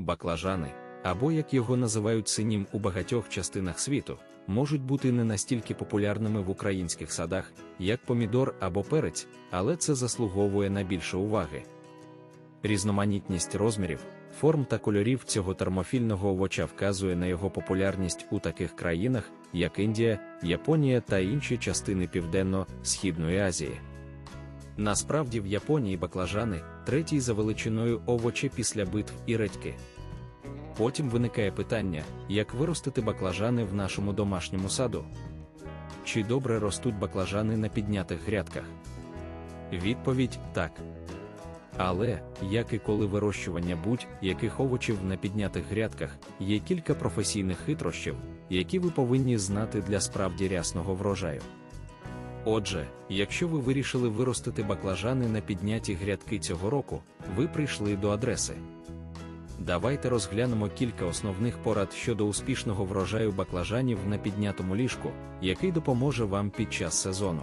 Баклажани, або як його називають синім у багатьох частинах світу, можуть бути не настільки популярними в українських садах, як помідор або перець, але це заслуговує на більше уваги. Різноманітність розмірів, форм та кольорів цього термофільного овоча вказує на його популярність у таких країнах, як Індія, Японія та інші частини Південно-Східної Азії. Насправді в Японії баклажани третій за величиною овочі після битв і редьки. Потім виникає питання, як виростити баклажани в нашому домашньому саду. Чи добре ростуть баклажани на піднятих грядках? Відповідь так. Але, як і коли вирощування будь-яких овочів на піднятих грядках, є кілька професійних хитрощів, які ви повинні знати для справді рясного врожаю. Отже, якщо ви вирішили виростити баклажани на підняті грядки цього року, ви прийшли до адреси. Давайте розглянемо кілька основних порад щодо успішного врожаю баклажанів на піднятому ліжку, який допоможе вам під час сезону.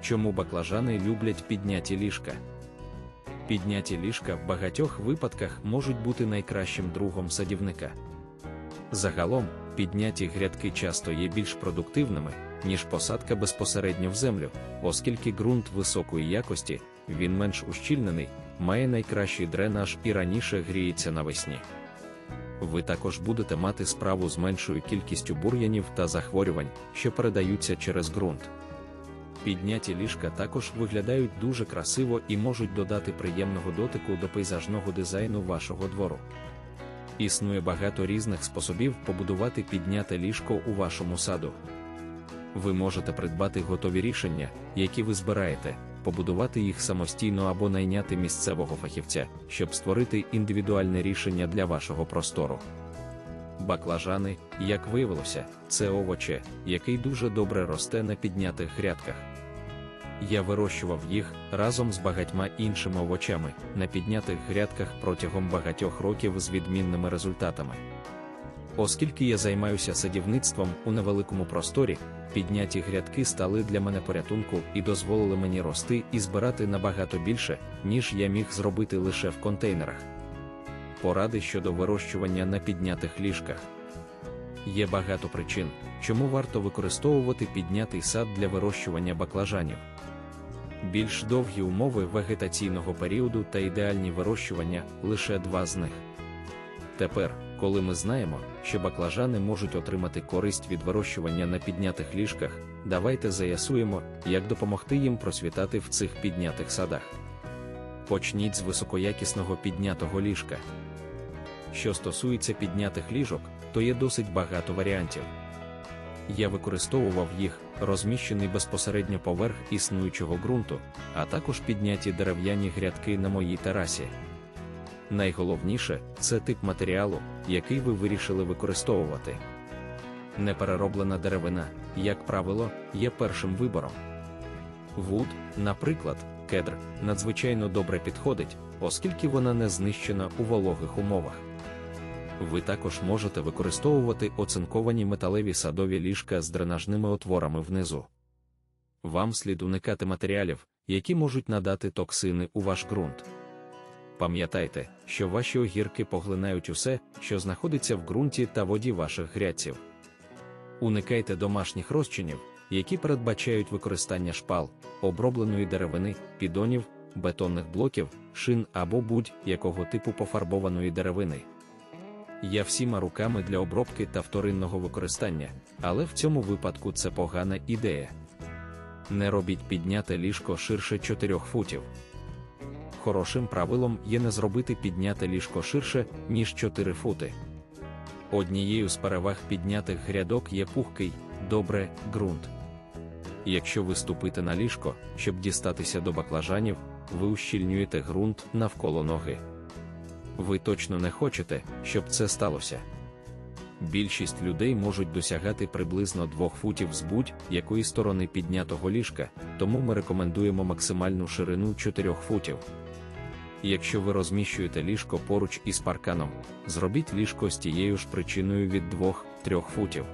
Чому баклажани люблять підняті ліжка? Підняті ліжка в багатьох випадках можуть бути найкращим другом садівника. Загалом, підняті грядки часто є більш продуктивними, ніж посадка безпосередньо в землю, оскільки ґрунт високої якості, він менш ущільнений, має найкращий дренаж і раніше гріється навесні. Ви також будете мати справу з меншою кількістю бур'янів та захворювань, що передаються через ґрунт. Підняті ліжка також виглядають дуже красиво і можуть додати приємного дотику до пейзажного дизайну вашого двору. Існує багато різних способів побудувати підняте ліжко у вашому саду. Ви можете придбати готові рішення, які ви збираєте, побудувати їх самостійно або найняти місцевого фахівця, щоб створити індивідуальне рішення для вашого простору. Баклажани, як виявилося, це овоче, який дуже добре росте на піднятих грядках. Я вирощував їх разом з багатьма іншими овочами на піднятих грядках протягом багатьох років з відмінними результатами. Оскільки я займаюся садівництвом у невеликому просторі, підняті грядки стали для мене порятунку і дозволили мені рости і збирати набагато більше, ніж я міг зробити лише в контейнерах. Поради щодо вирощування на піднятих ліжках. Є багато причин, чому варто використовувати піднятий сад для вирощування баклажанів. Більш довгі умови вегетаційного періоду та ідеальні вирощування лише два з них. Тепер, коли ми знаємо, що баклажани можуть отримати користь від вирощування на піднятих ліжках, давайте заясуємо, як допомогти їм просвітати в цих піднятих садах. Почніть з високоякісного піднятого ліжка. Що стосується піднятих ліжок, то є досить багато варіантів. Я використовував їх, розміщений безпосередньо поверх існуючого ґрунту, а також підняті дерев'яні грядки на моїй терасі. Найголовніше це тип матеріалу, який ви вирішили використовувати. Неперероблена деревина, як правило, є першим вибором. Вуд, наприклад, кедр, надзвичайно добре підходить, оскільки вона не знищена у вологих умовах. Ви також можете використовувати оцинковані металеві садові ліжка з дренажними отворами внизу. Вам слід уникати матеріалів, які можуть надати токсини у ваш ґрунт. Пам'ятайте, що ваші огірки поглинають усе, що знаходиться в ґрунті та воді ваших грядців. Уникайте домашніх розчинів, які передбачають використання шпал, обробленої деревини, підонів, бетонних блоків, шин або будь-якого типу пофарбованої деревини. Я всіма руками для обробки та вторинного використання, але в цьому випадку це погана ідея. Не робіть підняте ліжко ширше 4 футів. Хорошим правилом є не зробити підняте ліжко ширше, ніж 4 фути. Однією з переваг піднятих грядок є пухкий, добре, ґрунт. Якщо ви ступите на ліжко, щоб дістатися до баклажанів, ви ущільнюєте ґрунт навколо ноги. Ви точно не хочете, щоб це сталося. Більшість людей можуть досягати приблизно 2 футів з будь-якої сторони піднятого ліжка, тому ми рекомендуємо максимальну ширину 4 футів. Якщо ви розміщуєте ліжко поруч із парканом, зробіть ліжко з тією ж причиною від 2-3 футів.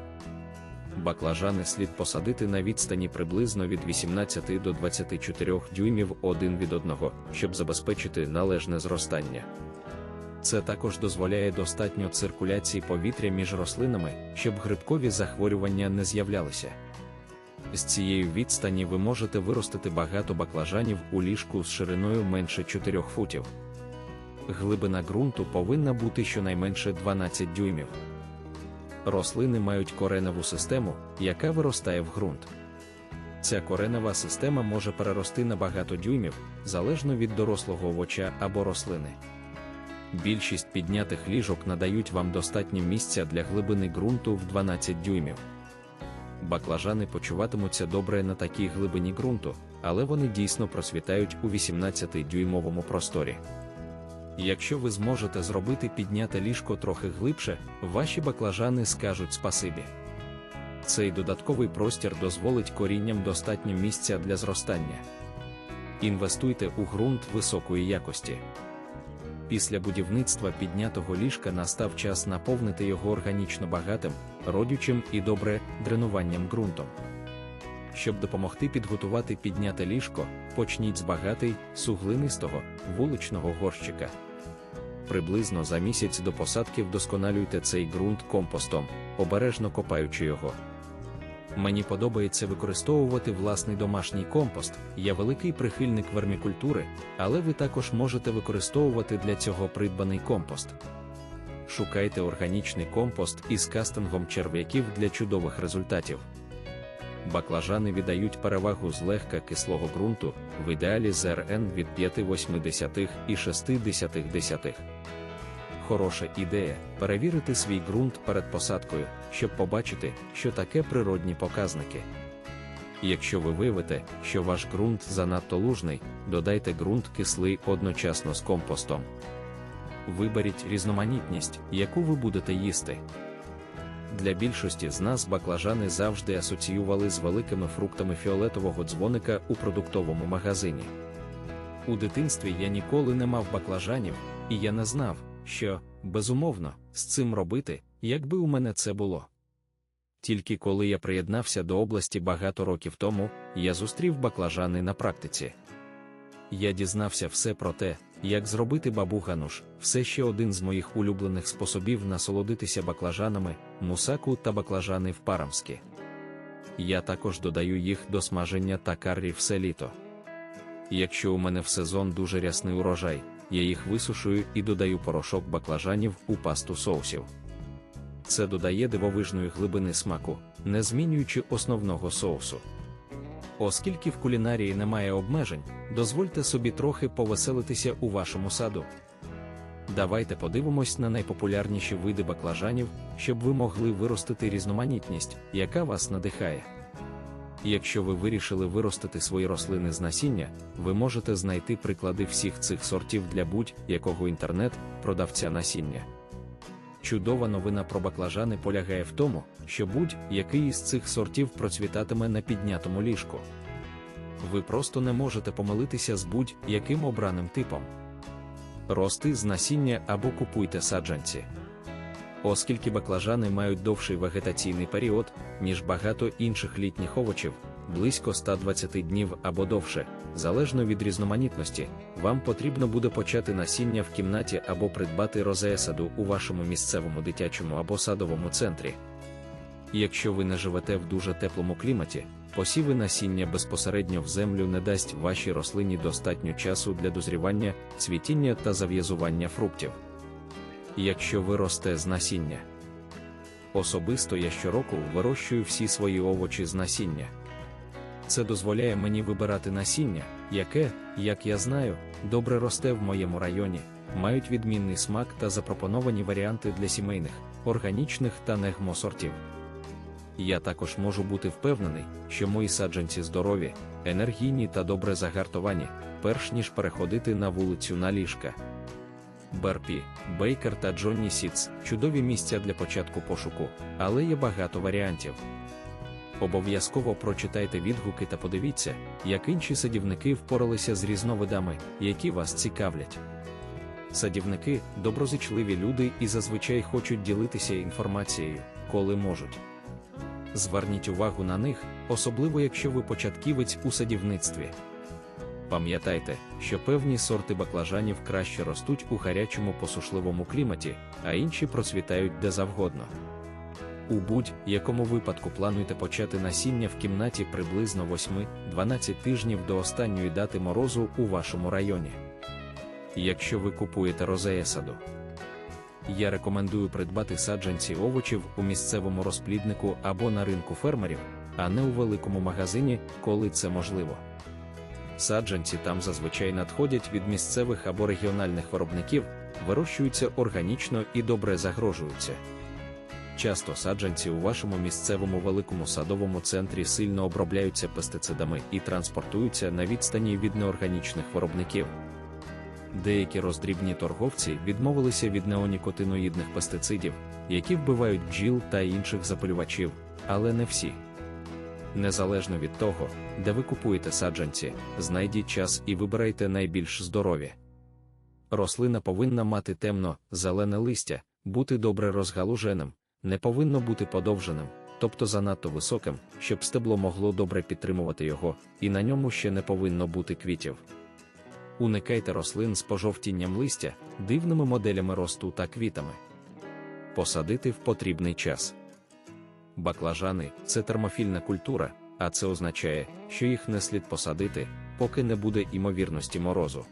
Баклажани слід посадити на відстані приблизно від 18 до 24 дюймів один від одного, щоб забезпечити належне зростання. Це також дозволяє достатньо циркуляції повітря між рослинами, щоб грибкові захворювання не з'являлися. З цієї відстані ви можете виростити багато баклажанів у ліжку з шириною менше 4 футів. Глибина ґрунту повинна бути щонайменше 12 дюймів. Рослини мають кореневу систему, яка виростає в ґрунт. Ця коренева система може перерости на багато дюймів, залежно від дорослого овоча або рослини. Більшість піднятих ліжок надають вам достатньо місця для глибини ґрунту в 12 дюймів. Баклажани почуватимуться добре на такій глибині ґрунту, але вони дійсно просвітають у 18-дюймовому просторі. Якщо ви зможете зробити підняте ліжко трохи глибше, ваші баклажани скажуть спасибі. Цей додатковий простір дозволить корінням достатньо місця для зростання. Інвестуйте у ґрунт високої якості. Після будівництва піднятого ліжка настав час наповнити його органічно багатим, родючим і добре дренуванням ґрунтом. Щоб допомогти підготувати підняте ліжко, почніть з багатий, суглинистого, вуличного горщика. Приблизно за місяць до посадки вдосконалюйте цей ґрунт компостом, обережно копаючи його. Мені подобається використовувати власний домашній компост. Я великий прихильник вермікультури, але ви також можете використовувати для цього придбаний компост. Шукайте органічний компост із кастингом черв'яків для чудових результатів. Баклажани віддають перевагу злегка кислого ґрунту, в ідеалі з РН від 5,8 і 6,1. Хороша ідея перевірити свій ґрунт перед посадкою, щоб побачити, що таке природні показники. Якщо ви виявите, що ваш ґрунт занадто лужний, додайте ґрунт кислий одночасно з компостом. Виберіть різноманітність, яку ви будете їсти. Для більшості з нас баклажани завжди асоціювали з великими фруктами фіолетового дзвоника у продуктовому магазині. У дитинстві я ніколи не мав баклажанів, і я не знав, що, безумовно, з цим робити, якби у мене це було. Тільки коли я приєднався до області багато років тому, я зустрів баклажани на практиці. Я дізнався все про те, як зробити бабу гануш, все ще один з моїх улюблених способів насолодитися баклажанами, мусаку та баклажани в парамські. Я також додаю їх до смаження та каррі все літо. Якщо у мене в сезон дуже рясний урожай, я їх висушую і додаю порошок баклажанів у пасту соусів. Це додає дивовижної глибини смаку, не змінюючи основного соусу. Оскільки в кулінарії немає обмежень, дозвольте собі трохи повеселитися у вашому саду. Давайте подивимось на найпопулярніші види баклажанів, щоб ви могли виростити різноманітність, яка вас надихає. Якщо ви вирішили виростити свої рослини з насіння, ви можете знайти приклади всіх цих сортів для будь-якого інтернет-продавця насіння. Чудова новина про баклажани полягає в тому, що будь-який із цих сортів процвітатиме на піднятому ліжку. Ви просто не можете помилитися з будь-яким обраним типом. Рости з насіння або купуйте саджанці. Оскільки баклажани мають довший вегетаційний період, ніж багато інших літніх овочів, близько 120 днів або довше, залежно від різноманітності, вам потрібно буде почати насіння в кімнаті або придбати розеесаду у вашому місцевому дитячому або садовому центрі. Якщо ви не живете в дуже теплому кліматі, посіви насіння безпосередньо в землю не дасть вашій рослині достатньо часу для дозрівання, цвітіння та зав'язування фруктів якщо ви росте з насіння. Особисто я щороку вирощую всі свої овочі з насіння. Це дозволяє мені вибирати насіння, яке, як я знаю, добре росте в моєму районі, мають відмінний смак та запропоновані варіанти для сімейних, органічних та негмосортів. Я також можу бути впевнений, що мої саджанці здорові, енергійні та добре загартовані, перш ніж переходити на вулицю на ліжка. Барпі, Бейкер та Джонні Сітс чудові місця для початку пошуку, але є багато варіантів. Обов'язково прочитайте відгуки та подивіться, як інші садівники впоралися з різновидами, які вас цікавлять. Садівники доброзичливі люди і зазвичай хочуть ділитися інформацією, коли можуть. Зверніть увагу на них, особливо якщо ви початківець у садівництві. Пам'ятайте, що певні сорти баклажанів краще ростуть у гарячому посушливому кліматі, а інші процвітають де завгодно. У будь-якому випадку плануйте почати насіння в кімнаті приблизно 8-12 тижнів до останньої дати морозу у вашому районі. Якщо ви купуєте розея саду, я рекомендую придбати саджанці овочів у місцевому розпліднику або на ринку фермерів, а не у великому магазині, коли це можливо. Саджанці там зазвичай надходять від місцевих або регіональних виробників, вирощуються органічно і добре загрожуються. Часто саджанці у вашому місцевому великому садовому центрі сильно обробляються пестицидами і транспортуються на відстані від неорганічних виробників. Деякі роздрібні торговці відмовилися від неонікотиноїдних пестицидів, які вбивають бджіл та інших запалювачів, але не всі. Незалежно від того, де ви купуєте саджанці, знайдіть час і вибирайте найбільш здорові. Рослина повинна мати темно, зелене листя, бути добре розгалуженим, не повинно бути подовженим, тобто занадто високим, щоб стебло могло добре підтримувати його, і на ньому ще не повинно бути квітів. Уникайте рослин з пожовтінням листя, дивними моделями росту та квітами. Посадити в потрібний час. Баклажани це термофільна культура, а це означає, що їх не слід посадити, поки не буде імовірності морозу.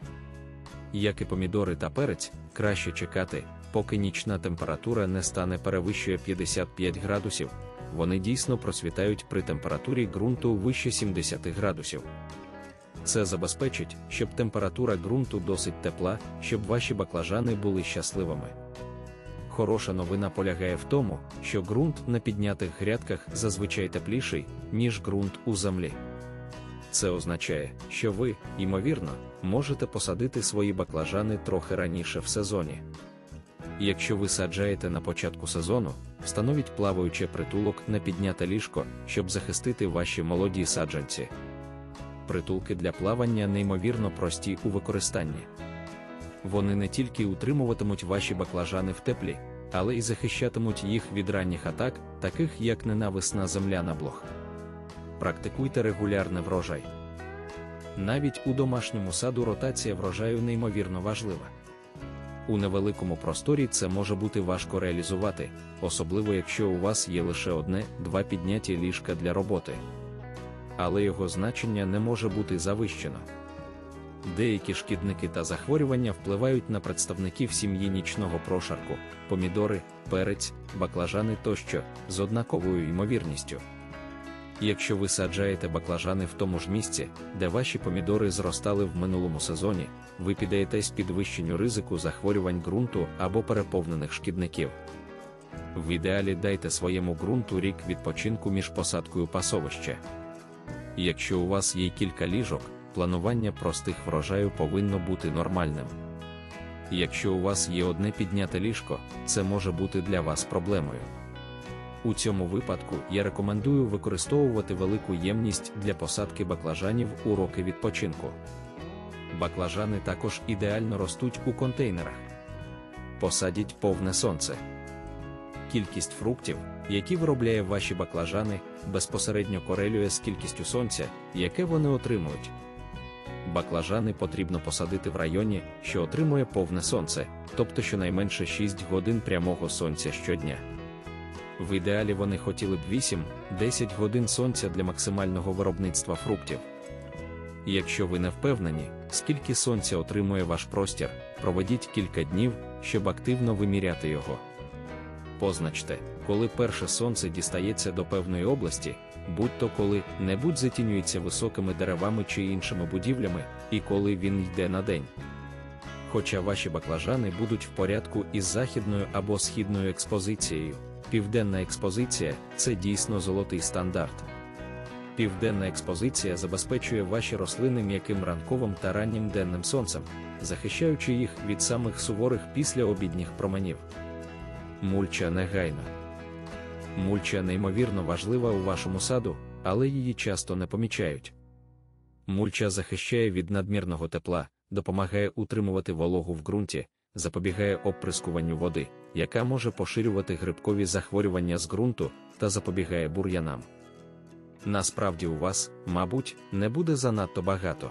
Як і помідори та перець, краще чекати, поки нічна температура не стане перевищує 55 градусів, вони дійсно процвітають при температурі ґрунту вище 70 градусів. Це забезпечить, щоб температура ґрунту досить тепла, щоб ваші баклажани були щасливими. Хороша новина полягає в тому, що ґрунт на піднятих грядках зазвичай тепліший, ніж ґрунт у землі. Це означає, що ви, ймовірно, можете посадити свої баклажани трохи раніше в сезоні. Якщо ви саджаєте на початку сезону, встановіть плаваюче притулок на підняте ліжко, щоб захистити ваші молоді саджанці. Притулки для плавання неймовірно прості у використанні. Вони не тільки утримуватимуть ваші баклажани в теплі, але й захищатимуть їх від ранніх атак, таких як ненависна земляна блох. Практикуйте регулярний врожай. Навіть у домашньому саду ротація врожаю неймовірно важлива. У невеликому просторі це може бути важко реалізувати, особливо якщо у вас є лише одне-два підняті ліжка для роботи. Але його значення не може бути завищено. Деякі шкідники та захворювання впливають на представників сім'ї нічного прошарку, помідори, перець, баклажани тощо з однаковою ймовірністю. Якщо ви саджаєте баклажани в тому ж місці, де ваші помідори зростали в минулому сезоні, ви піддаєтесь підвищенню ризику захворювань ґрунту або переповнених шкідників. В ідеалі дайте своєму ґрунту рік відпочинку між посадкою пасовища. Якщо у вас є кілька ліжок, планування простих врожаю повинно бути нормальним. Якщо у вас є одне підняте ліжко, це може бути для вас проблемою. У цьому випадку я рекомендую використовувати велику ємність для посадки баклажанів у роки відпочинку. Баклажани також ідеально ростуть у контейнерах. Посадіть повне сонце. Кількість фруктів, які виробляє ваші баклажани, безпосередньо корелює з кількістю сонця, яке вони отримують. Баклажани потрібно посадити в районі, що отримує повне сонце, тобто щонайменше 6 годин прямого сонця щодня. В ідеалі вони хотіли б 8-10 годин сонця для максимального виробництва фруктів. Якщо ви не впевнені, скільки сонця отримує ваш простір, проведіть кілька днів, щоб активно виміряти його. Позначте, коли перше сонце дістається до певної області, будь-то коли-небудь затінюється високими деревами чи іншими будівлями, і коли він йде на день. Хоча ваші баклажани будуть в порядку із західною або східною експозицією, південна експозиція це дійсно золотий стандарт. Південна експозиція забезпечує ваші рослини м'яким ранковим та раннім денним сонцем, захищаючи їх від самих суворих післяобідніх променів. Мульча негайна. Мульча неймовірно важлива у вашому саду, але її часто не помічають. Мульча захищає від надмірного тепла, допомагає утримувати вологу в ґрунті, запобігає оприскуванню води, яка може поширювати грибкові захворювання з ґрунту та запобігає бур'янам. Насправді у вас, мабуть, не буде занадто багато.